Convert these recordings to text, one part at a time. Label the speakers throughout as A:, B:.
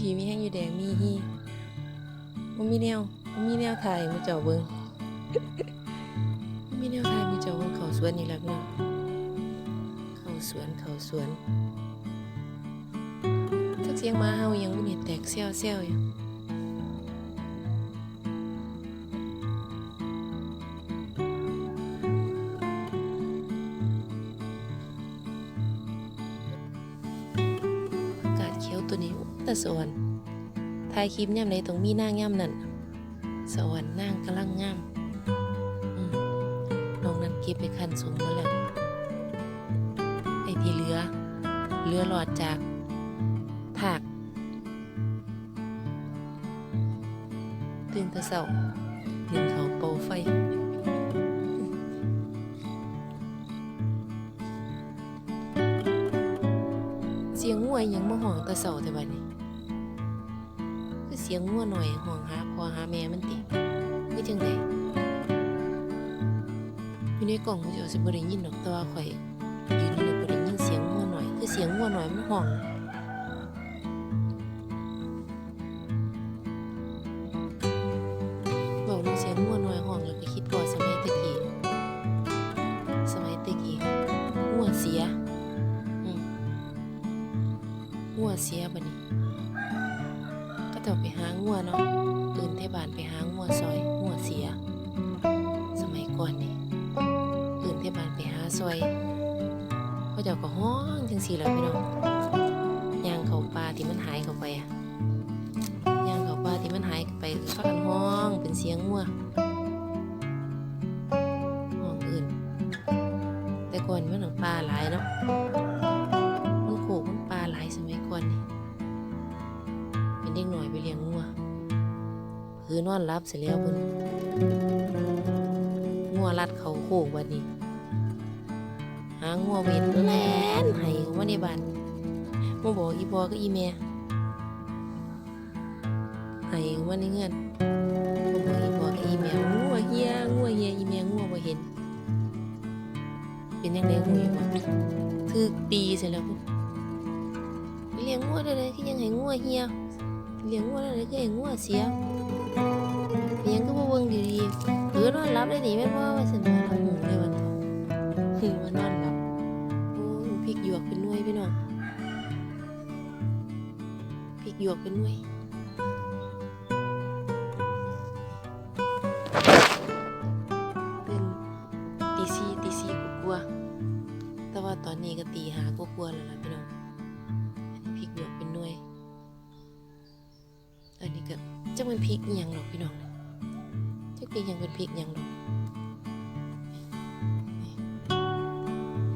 A: ดีมีแห้งอยู่แดงมีฮีมันมีแนวมันมีแนวถ่ายมือเจ้าเบิงมันมีแนวถ่ายมือเจ้าเบิงเขาสวนนี่แล้วเนาะเขาสวนเขาสวนทักเสียงมาเฮายังบ่นี่แตกเซี่ยวเซี่ยวอยู่ ตัวนี้อุ๊ยแต่สวนถ่ายคลิปย่ำไหนต้องมีนางย่ำนั่นสวรรค์นางกำลังงามน้องนั้นเก็บไปคันสูงมาแล้วไอ้ที่เหลือเหลือหลอดจากถากตื่นตะเสาหนึ่งเขาโปไฟเสียงงวอิหยังมาห้องตะเสาแต่บัดนี้ เสียงงัวหน่อยห้องหาพอหาแม่มันติคือจังไดอยู่ในกล่องมันจะสิบ่ได้ยินดอกแต่ว่าข่อยยืนอยู่ในบ่ได้ยินเสียงงัวหน่อย คือเสียงงัวหน่อยมันห้องบาเรื่องเสียงงัวหน่อยห้องแล้วก็คิดพอสมัยตะกี้สมัยตะกี้งัวเสียอืมงัวเสียบัดนี้ ก็ต้อไปหางัวเนาะตื่นเทบานไปหางัวซอยงัวเสีย สมัยก่อนนี่ตื่นเทบานไปหาซอยเขาเจ้าก็ห้องจังสี่แล้วพี่น้องย่างเขาปลาที่มันหายเข้าไปอะย่างเขาปลาที่มันหายไปก็กันห้องเป็นเสียงงัว นอนรับเสร็จแล้วเพิ่นงัวรัดเขาโขกวันนี้ หางัวเวนแล่นให้ว่าในบ้านมาบอกอีพอก็อีแม่ให้ว่าในเงื่อนมาบอกอีพอก็อีแม่งัวเฮียงัวเฮียอีแม่งัวบ่เห็น เป็นยังไงหูอยู่บ่ถือปีเสร็จแล้วพุ่นเลี้ยงงัวได้เลยคือยังให้งัวเฮียเลี้ยงงัวได้เลยคือให้งัวเสีย เป็นหยังก็บ่เบิ่งดีๆหรือนอนรับได้ดีแม่นบ่ว่าซั่นว่ารับหูเลยวันเถาะคือว่านอนหลับโอ้ยพริกหยวกเป็นหน่วยพี่น้องพริกหยวกเป็นหน่วยตื่นตีสี่ตีสี่กว่าๆแต่ว่าตอนนี้ก็ตีหากว่าๆแล้วล่ะพี่น้อง ก็จะเป็นพริกอิหยังหรอกพี่น้องจะพริกยังเป็นพริกยังหรอก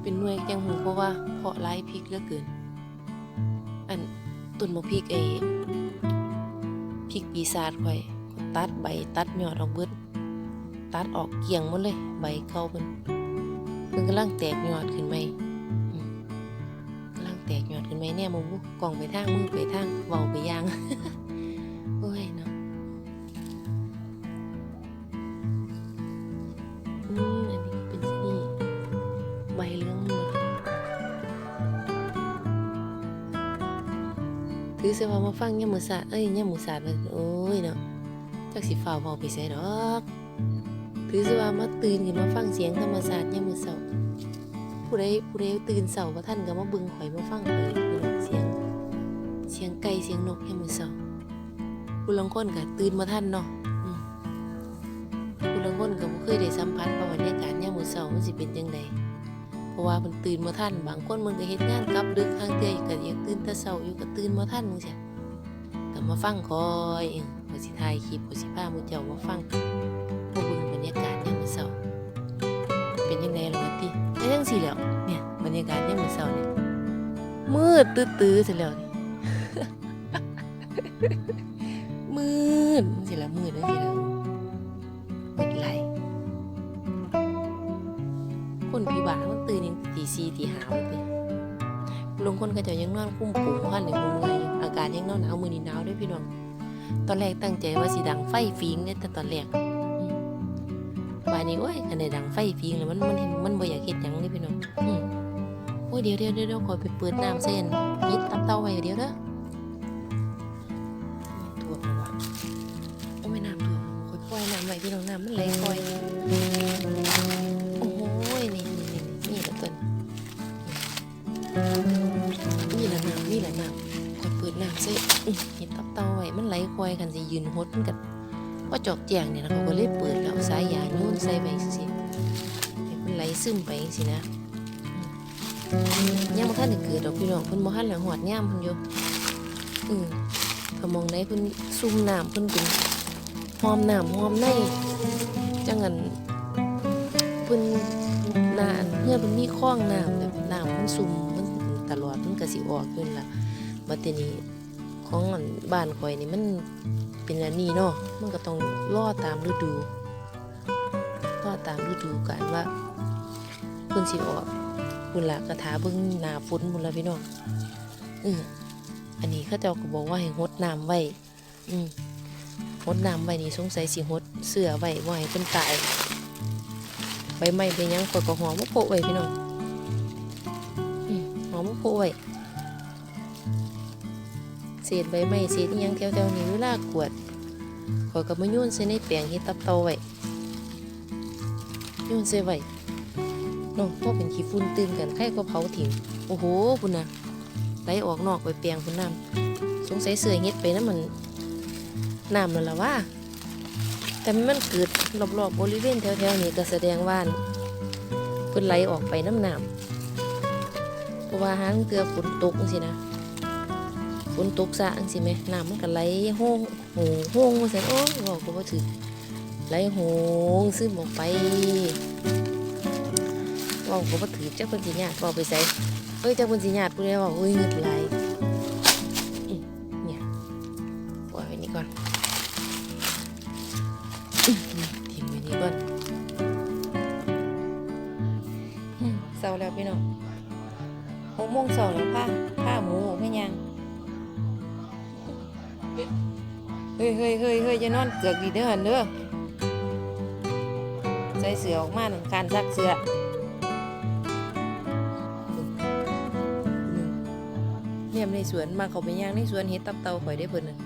A: เป็นหน่วยจังหูเพราะว่าเพาะไร้พริกเหลือเกิน อันต้นมะพริกเอพริกปีศาจข่อยตัดใบตัดยอดออกเบิดตัดออกเกี่ยงหมดเลย ใบเข้าเพิ่นเพิ่นกำลังแตกยอดขึ้นไหมกำลังแตกยอดขึ้นไหมเนี่ยมึงกล่องไปทางมือไปทางเว้าไปยาง ถือเสว่ามาฟังยามมือสาดเอ้ยยามมือสาดโอ้ยเนาะจักสิฟ้าวเว้าไปไสดอกถือเสว่ามาตื่นขึ้นมาฟังเสียงธรรมศาสตร์ยามมือเช้าผู้ใดผู้ใดตื่นเช้าบ่ทันก็มาเบิ่งข่อยมาฟังข่อยเสียง เสียงไก่เสียงนกยามมือเช้าผู้ลางคนก็ตื่นบ่ทันเนาะผู้ลางคนก็บ่เคยได้สัมผัสว่าบรรยากาศยามมื้อเช้ามันสิเป็นจังไดเพ ราะว่ามันตื่นมาทันบางคนมันก็เฮ็ดงานกลับดึกทางเตยก็อยากตื่นแต่เช้าอยู่ก็ตื่นมาทันจังซี่ก็มาฟังคอยเองก็สิถ่ายคลิปก็สิพามูเจ้ามาฟังมาเบิ่งบรรยากาศยามมื้อเช้าเป็นจังไดล่ะวะติก็จังซี่แหล้วเนี่ยบรรยากาศยามมื้อเช้าเนี่ยมืดตื้อๆซะแล้วนี่มืดจังซี่ล่ะมืดจังซี่ล่ะมืดไหล คนผิวบางคนตื่นตีสี่ตีห้าเลยลงคนก็จะยังนอนคุ้มปูว่าหรือมุงไงอากาศยังนอนหนาวมือนีหนาวด้วยพี่น้องตอนแรกตั้งใจว่าสีดังไฟฟิงเนี่ยแต่ตอนแรกบานนี้โอ้ยขนาดนดังไฟฟิงแล้วมันมันเห็นมันบ่อยากเห็ดยังเลยพี่น้องโอ้ยเดี๋ยวเดี๋ยวเดี๋ยวขอไปเปิดน้ำเส้นยิดตับเต้าไว้เดี๋ยวเด้อตัวนะโอ้ไม่น้ำตัวคอยปล่อยๆน้ำไว้พี่น้องน้ำมันไหลค่อย นี่ละน้ำนี่ละน้ำคอยเปิดน้ำใส่เห็นตับเตาไว้มันไหลคอยกันสิยืนหดมันกันว่าจอกแจงเนี่ยนะเขาก็เลยเปิดแล้วสายยางโยนใส่ไปสิให้มันไหลซึมไปสินะอืมยังบ่ทันได้เกิดดอกพี่น้องเพิ่นบ่ทันแล้วหอดย่ามเพิ่นอยู่อือก็มองได้เพิ่นซุ่มน้ำเพิ่นเป็นหอมน้ำหอมในจังงั้นเพิ่นนาเพื่อมันมีคล้องน้ำแบบน้ำมันซุ่ม ตลอดมันก็สิออกขึ้นล่ะบัดทีนี้ของบ้านข่อยนี่มันเป็นอันนี้เนาะมันก็ต้องรอตามฤดูรอตามฤดูกาลว่าเพิ่นสิออกพุ่นละกระถาเบิ่งหน้าฝนพุ่นละพี่น้องอืออันนี้เขาเจ้าก็บอกว่าให้งดน้ำไว้ อืมงดน้ำไว้นี่สงสัยสิงดเสื้อไว้บ่ให้เพิ่นตายใบไม้ใบหยังกดก็หอมมะโพไว้พี่น้อง โพไว้เศษใบไม้เศษยังแถวๆนี้เวลากวดขอยก็มาโยนใส่ในแปลงเฮ็ดตับเตาไว้โยนใส่ไว้น้องพ่อเป็นขี้ฝุ่นตื่นกันใครก็เผาถิ่มโอ้โหพุ่นะไหลออกนอกไปแปลงพุ่นน้ำสงสัยเสื่อเฮ็ดไปน้ำมันน้ำนั่นละว่า แต่มันเกิดรอบๆบริเวณแถวๆนี้ก็แสดงว่าเพิ่นไหลออกไปน้ำน้ำ เพราะว่าหางเกลือฝนตกจังซี่นะฝนตกซะจังสิไหมน้ำมันก็ไหลห้องโหห้องว่าซั่โอ้บอกก็บ่ถึกไหลโหงซึมออกไปบอกก็บ่ถึกจักเพิ่นสิญาติเว้าไปใส่เอ้ยเจ้าคนสิญาติผู้ใดบอกเอ้ยเงิดไหล งเศร้าแล้วผ้าผ้าหมูออกไม่ยังเฮ้ยเฮ้ยเฮ้ยเฮ้ยจะนอนเกือกดีเด้อหันเด้อใส่เสือออกมาหนึ่งการซักเสือเนี่ยในสวนมาเขาไปย่างในสวนเห็ดตับเตาข่อยได้เพิ่นน่ะ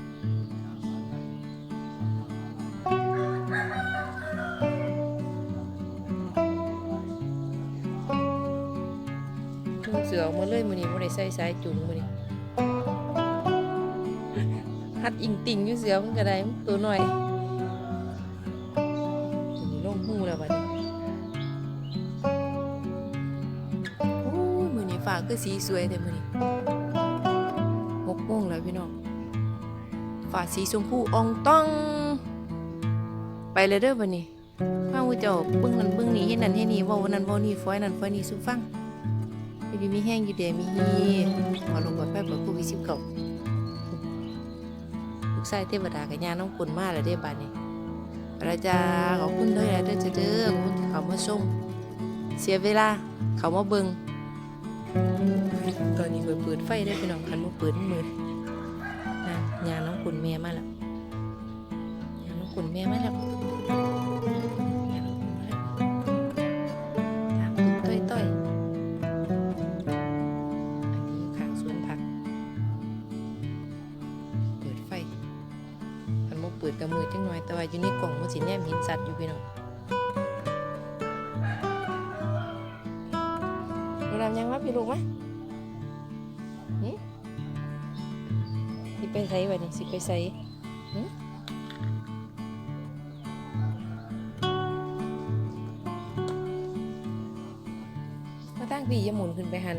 A: ส่สายจุงมือนี้หัดอิงติ่งอยู่เสือมันก็ได้ตัวหน่อยตัวนี้ลงหูแล้วบัดนี้โอ้มือนี้ฟ้าคือสีสวยแต่มือนี้หกโมงแล้วพี่น้องฟ้าสีชมพูอองต้อง ไปเลยเด้อบัดนี้พาผู้เจ้าเบิ่งนั่นเบิ่งนี่เฮ็ดนั่นเฮ็ดนี่ว้านั่นว้านี่ฟ้อยนั่นฟ้อยนี่สู่ฟัง ดีมีแห้งอยู่เดมีฮีพอลงกดแป๊บเปิดกูวิสิบเก่าลูกชายเทวดากับยาน้องปุ่นมาแล้วเด้บานนี้พระจาขอบคุณด้อเด้อเด้อขอบคุณที่เขามาชมเสียเวลาเขามาเบิงตอนนี้เปิดเปิดไฟได้พี่น้องคันมาเปิดมันมืดนะยาน้องปุ่นแม่มาแล้วยาน้องปุ่นแม่มาแล้ว เปิดกระมือจังหน่อย แต่ว่าอยู่ในกล่องมันสิแนมเห็นสัตว์อยู่พี่น้องดูดำยังวะพี่ลูกมะหึสิไปใส่บัดนี้สิไปใส่มาตั้งพี่อย่าหมุนขึ้นไปหัน